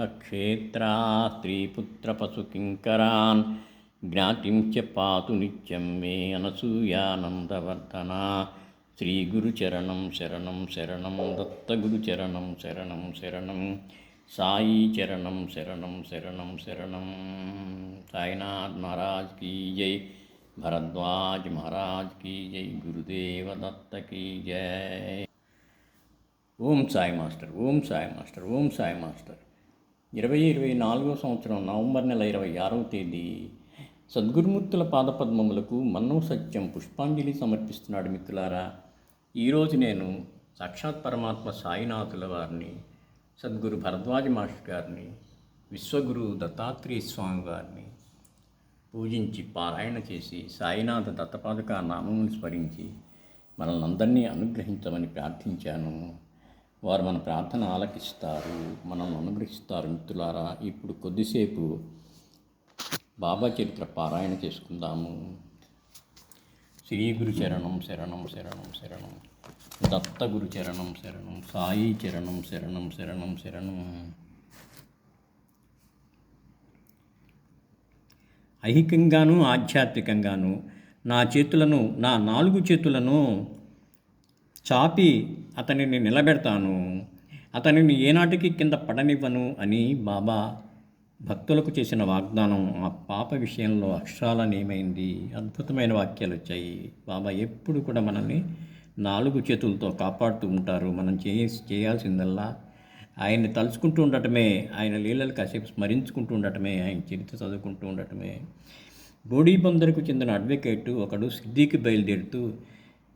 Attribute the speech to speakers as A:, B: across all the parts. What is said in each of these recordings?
A: క్షేత్రా స్త్రీపుత్రపశుకింకరాన్ జ్ఞాతిం చ పాతు నిత్యం మే అనసూయానందవర్ధన. శ్రీగురుచరణం శరణం శరణం దత్తగురుచరణం శరణం శరణం సాయి చరణం శరణం శరణం శరణం. సాయినాథ్ మహారాజ్ కీ జై. భరద్వాజ్ మహారాజ్ కీ జై. గురుదేవ దత్త కీ జై. ఓం సాయి మాస్టర్ ఓం సాయి మాస్టర్ ఓం సాయి మాస్టర్. ఇరవై ఇరవై నాలుగో సంవత్సరం నవంబర్ నెల ఇరవై ఆరవ తేదీ. సద్గురుమూర్తుల పాదపద్మములకు మన్నవ సత్యం పుష్పాంజలి సమర్పిస్తున్నాడు మిత్రులారా. ఈరోజు నేను సాక్షాత్ పరమాత్మ సాయినాథుల వారిని సద్గురు భరద్వాజ మాస్టర్ గారిని విశ్వగురు దత్తాత్రేయ స్వామి వారిని పూజించి పారాయణ చేసి సాయినాథ దత్తపాదక నామమును స్మరించి మనల్ని అందరినీ అనుగ్రహించమని ప్రార్థించాను. వారు మన ప్రార్థన ఆలకిస్తారు మనల్ని అనుగ్రహిస్తారు మిత్రులారా. ఇప్పుడు కొద్దిసేపు బాబా చరిత్ర పారాయణ చేసుకుందాము. శ్రీ గురు చరణం శరణం శరణం శరణం. దత్త గురు చరణం శరణం సాయి చరణం శరణం శరణం శరణం. ఐహికంగాను ఆధ్యాత్మికంగాను నా చేతులను నా నాలుగు చేతులను చాపి అతనిని నిలబెడతాను. అతనిని ఏనాటికి కింద పడనివ్వను అని బాబా భక్తులకు చేసిన వాగ్దానం ఆ పాప విషయంలో అక్షరాలనేమైంది. అద్భుతమైన వాక్యాలు వచ్చాయి బాబా ఎప్పుడు కూడా మనల్ని నాలుగు చేతులతో కాపాడుతూ ఉంటారు. మనం చేయ చేయాల్సిందల్లా ఆయన్ని తలుచుకుంటూ ఉండటమే ఆయన లీలలు కాసేపు స్మరించుకుంటూ ఉండటమే ఆయన చరిత్ర చదువుకుంటూ ఉండటమే. బోడీ బందరుకు చెందిన అడ్వకేటు ఒకడు సిద్దికి బయలుదేరుతూ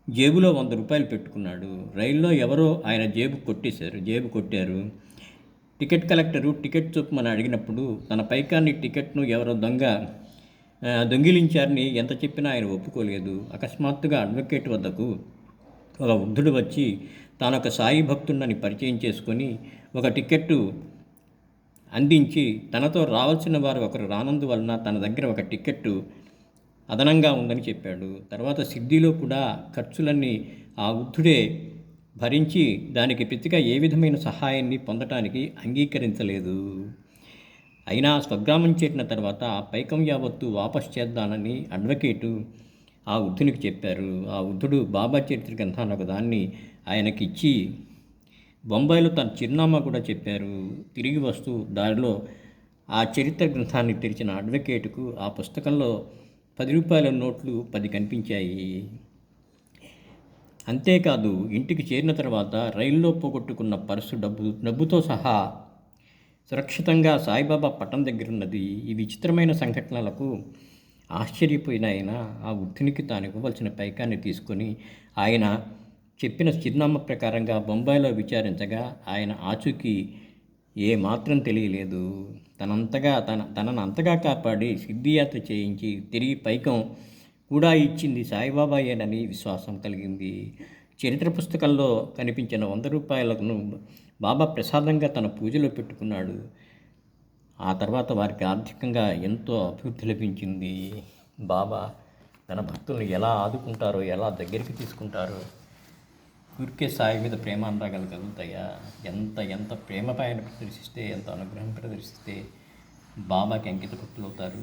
A: జేబులో వంద రూపాయలు పెట్టుకున్నాడు. రైల్లో ఎవరో ఆయన జేబు కొట్టేశారు. జేబు కొట్టారు. టికెట్ కలెక్టరు టికెట్ చూపమని అడిగినప్పుడు తన పైకాన్ని టికెట్ను ఎవరో దొంగ దొంగిలించారని ఎంత చెప్పినా ఆయన ఒప్పుకోలేదు. అకస్మాత్తుగా అడ్వకేట్ వద్దకు ఒక వృద్ధుడు వచ్చి తాను ఒక సాయి భక్తుడని పరిచయం చేసుకొని ఒక టికెట్టు అందించి తనతో రావాల్సిన వారు ఒకరు రానందువలన తన దగ్గర ఒక టికెట్టు అదనంగా ఉందని చెప్పాడు. తర్వాత సిద్ధిలో కూడా ఖర్చులన్నీ ఆ వృద్ధుడే భరించి దానికి ప్రతిగా ఏ విధమైన సహాయాన్ని పొందటానికి అంగీకరించలేదు. అయినా స్వగ్రామం చేరిన తర్వాత పైకం యావత్తు వాపస్ చేద్దానని అడ్వకేటు ఆ వృద్ధునికి చెప్పారు. ఆ వృద్ధుడు బాబా చరిత్ర గ్రంథాన్ని ఒక దాన్ని ఆయనకి ఇచ్చి బొంబాయిలో తన చిరునామా కూడా చెప్పారు. తిరిగి వస్తూ దారిలో ఆ చరిత్ర గ్రంథాన్ని తెరిచిన అడ్వకేటుకు ఆ పుస్తకంలో పది రూపాయల నోట్లు పది కనిపించాయి. అంతేకాదు ఇంటికి చేరిన తర్వాత రైల్లో పోగొట్టుకున్న పర్సు డబ్బు డబ్బుతో సహా సురక్షితంగా సాయిబాబా పట్టం దగ్గర ఉన్నది ఈ విచిత్రమైన సంఘటనలకు ఆశ్చర్యపోయిన ఆయన ఆ వృద్ధునికి తాను ఇవ్వవలసిన పైకాన్ని తీసుకొని ఆయన చెప్పిన చిరునామా ప్రకారంగా బొంబాయిలో విచారించగా ఆయన ఆచూకీ ఏ మాత్రం తెలియలేదు. తనంతగా తన తనను అంతగా కాపాడి సిద్ధియాత్ర చేయించి తిరిగి పైకం కూడా ఇచ్చింది సాయిబాబాయేనని విశ్వాసం కలిగింది. చరిత్ర పుస్తకంలో కనిపించిన వంద రూపాయలను బాబా ప్రసాదంగా తన పూజలో పెట్టుకున్నాడు. ఆ తర్వాత వారికి ఆర్థికంగా ఎంతో అభివృద్ధి లభించింది. బాబా తన భక్తులను ఎలా ఆదుకుంటారో ఎలా దగ్గరికి తీసుకుంటారో ఊరికే సాయి మీద ప్రేమ అనురాగాలు కలుగుతాయా ఎంత ఎంత ప్రేమ పైన ప్రదర్శిస్తే ఎంత అనుగ్రహం ప్రదర్శిస్తే బాబాకి అంకిత భక్తులు అవుతారు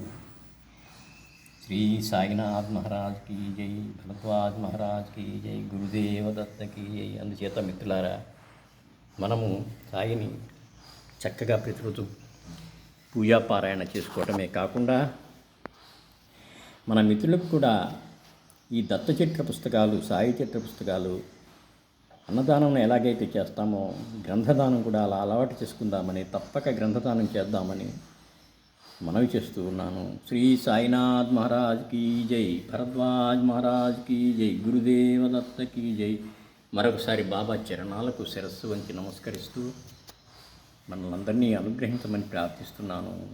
A: శ్రీ సాయినాథ్ మహారాజ్ కీ జై భరద్వాజ్ మహారాజ్ కీ జై గురుదేవ దత్త కీ జై అందుచేత మిత్రులారా మనము సాయిని చక్కగా ప్రతిరోజు పూజాపారాయణ చేసుకోవటమే కాకుండా మన మిత్రులకు కూడా ఈ దత్త చరిత్ర పుస్తకాలు సాయి చరిత్ర పుస్తకాలు అన్నదానం ఎలాగైతే చేస్తామో గ్రంథదానం కూడా అలా అలవాటు చేసుకుందామని తప్పక గ్రంథదానం చేద్దామని మనవి చేస్తూ ఉన్నాను. శ్రీ సాయినాథ్ మహారాజ్ కీ జై భరద్వాజ్ మహారాజ్ కీ జై గురుదేవదత్త కీ జై. మరొకసారి బాబా చరణాలకు శిరస్సు వంచి నమస్కరిస్తూ మనల్ని అనుగ్రహించమని ప్రార్థిస్తున్నాను.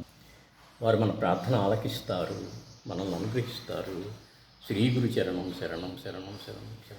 A: వారు మన ప్రార్థన ఆలకిస్తారు మనల్ని అనుగ్రహిస్తారు. శ్రీ గురు చరణం శరణం శరణం శరణం శరణం.